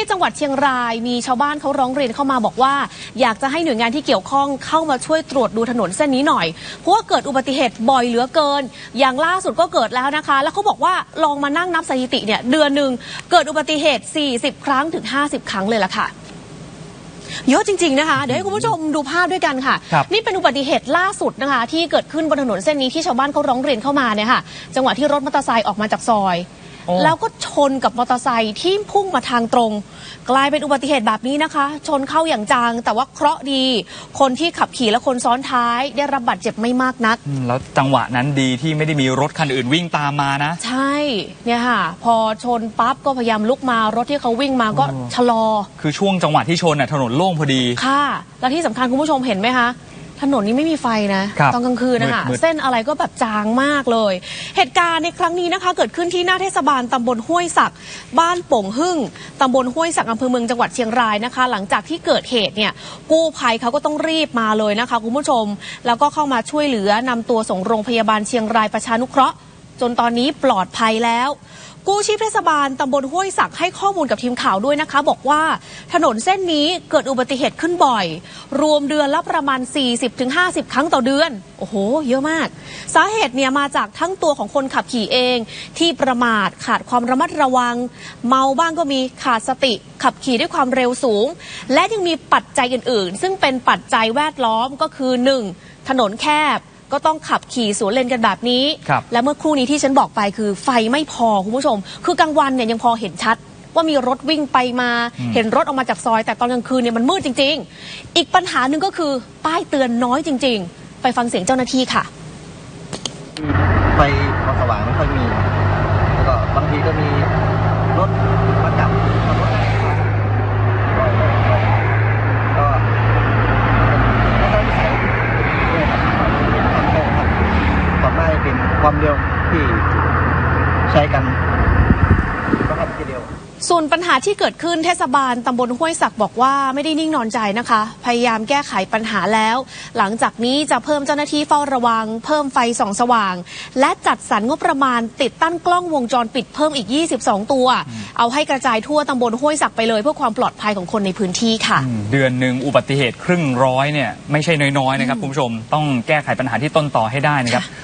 ที่จังหวัดเชียงรายมีชาวบ้านเขาร้องเรียนเข้ามาบอกว่า อยากจะให้หน่วยงานที่เกี่ยวข้องเข้ามาช่วยตรวจดูถนนเส้นนี้หน่อย เพราะว่าเกิดอุบัติเหตุบ่อยเหลือเกิน อย่างล่าสุดก็เกิดแล้วนะคะ แล้วเขาบอกว่าลองมานั่งนับสถิติเนี่ยเดือนหนึ่งเกิดอุบัติเหตุ 40 ครั้งถึง 50 ครั้งเลยล่ะค่ะเยอะจริง ๆ นะคะ เดี๋ยวให้คุณผู้ชมดูภาพด้วยกันค่ะครับนี่เป็นอุบัติเหตุล่าสุดนะคะ ที่เกิดขึ้นบนถนนเส้นนี้ที่ชาวบ้านเขาร้องเรียนเข้ามาเนี่ยค่ะ จังหวะที่รถมอเตอร์ไซค์ออกมาจากซอยโอ้ แล้วก็ชนกับมอเตอร์ไซค์ที่พุ่งมาทางตรง กลายเป็นอุบัติเหตุแบบนี้นะคะ ชนเข้าอย่างจังแต่ว่าเคราะห์ดี คนที่ขับขี่และคนซ้อนท้ายได้รับบาดเจ็บไม่มากนักอืมแล้วจังหวะนั้นดีที่ไม่ได้มีรถคันอื่นวิ่งตามมานะ ใช่เนี่ยค่ะ พอชนปั๊บก็พยายามลุกมารถที่เขาวิ่งมาก็โอ้ชะลอ คือช่วงจังหวะที่ชนน่ะถนนโล่งพอดีค่ะ แล้วที่สำคัญคุณผู้ชมเห็นไหมคะ ถนนนี้ไม่มีไฟนะครับตอนกลางคืนนะคะมืดๆ เส้นอะไรก็แบบจางมากเลย เหตุการณ์ในครั้งนี้นะคะ เกิดขึ้นที่หน้าเทศบาลตำบลห้วยศักบ้านโป่งหึ่งตำบลห้วยศักอำเภอเมืองจังหวัดเชียงรายนะคะ หลังจากที่เกิดเหตุเนี่ยกู้ภัยเขาก็ต้องรีบมาเลยนะคะคุณผู้ชม แล้วก็เข้ามาช่วยเหลือนำตัวส่งโรงพยาบาลเชียงรายประชานุเคราะห์ จนตอนนี้ปลอดภัยแล้ว กู้ชีพเทศบาลตำบลห้วยศักให้ข้อมูลกับทีมข่าวด้วยนะคะ บอกว่าถนนเส้นนี้เกิดอุบัติเหตุขึ้นบ่อย รวมเดือนละประมาณ 40-50 ครั้งต่อเดือน โอ้โห เยอะมาก สาเหตุเนี่ยมาจากทั้งตัวของคนขับขี่เอง ที่ประมาทขาดความระมัดระวัง เมาบ้างก็มีขาดสติ ขับขี่ด้วยความเร็วสูง และยังมีปัจจัยอื่น ๆ ซึ่งเป็นปัจจัยแวดล้อมก็คือ 1. ถนนแคบ ก็ต้องขับขี่สวนเลนกันแบบนี้ ครับและเมื่อครู่นี้ที่ฉันบอกไปคือไฟไม่พอคุณผู้ชม คือกลางวันเนี่ยยังพอเห็นชัด ว่ามีรถวิ่งไปมาเห็นรถออกมาจากซอย แต่ตอนกลางคืนเนี่ยมันมืดจริง ๆ อีกปัญหาหนึ่งก็คือป้ายเตือนน้อยจริง ๆ ไปฟังเสียงเจ้าหน้าที่ค่ะ ไฟความสว่างไม่ค่อยมี แล้วก็บางทีก็มีรถมาจับขับรถบ่อยๆก็ไม่ต้องใส่ด้วยครับทำโค้งครับต่อมาจะเป็น ความเร็วที่ใช้กันก็ครับทีเดียวส่วนปัญหาที่เกิดขึ้นเทศบาลตำบลห้วยศักบอกว่าไม่ได้นิ่งนอนใจนะคะ พยายามแก้ไขปัญหาแล้ว หลังจากนี้จะเพิ่มเจ้าหน้าที่เฝ้าระวัง เพิ่มไฟส่องสว่าง และจัดสรรงบประมาณติดตั้งกล้องวงจรปิดเพิ่มอีก 22 ตัว เอาให้กระจายทั่วตำบลห้วยศักไปเลย เพื่อความปลอดภัยของคนในพื้นที่ค่ะอืมเดือนหนึ่งอุบัติเหตุครึ่งร้อยเนี่ยไม่ใช่น้อยๆนะครับคุณผู้ชมต้องแก้ไขปัญหาที่ต้นต่อให้ได้นะครับ